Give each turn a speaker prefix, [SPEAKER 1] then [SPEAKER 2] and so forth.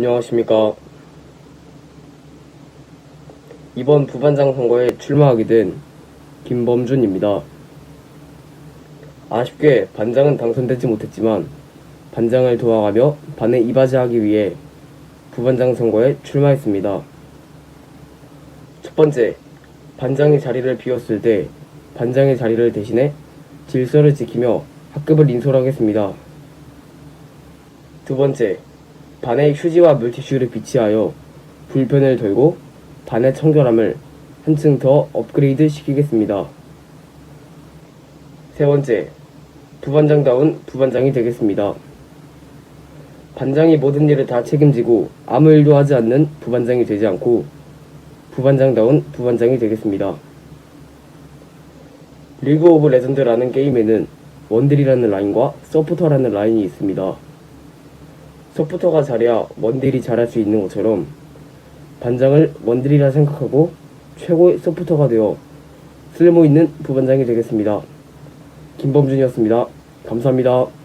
[SPEAKER 1] 안녕하십니까. 이번 부반장 선거에 출마하게 된 김범준입니다. 아쉽게 반장은 당선되지 못했지만 반장을 도와가며 반에 이바지하기 위해 부반장 선거에 출마했습니다. 첫 번째, 반장이 자리를 비웠을 때 반장의 자리를 대신해 질서를 지키며 학급을 인솔하겠습니다. 두 번째, 반에 휴지와 물티슈를 비치하여 불편을 덜고 반의 청결함을 한층 더 업그레이드 시키겠습니다. 세 번째, 부반장다운 부반장이 되겠습니다. 반장이 모든 일을 다 책임지고 아무 일도 하지 않는 부반장이 되지 않고 부반장다운 부반장이 되겠습니다. 리그 오브 레전드라는 게임에는 원딜이라는 라인과 서포터라는 라인이 있습니다. 서포터가 잘해야 원딜이 잘할 수 있는 것처럼 반장을 원딜이라 생각하고 최고의 서포터가 되어 쓸모있는 부반장이 되겠습니다. 김범준이었습니다. 감사합니다.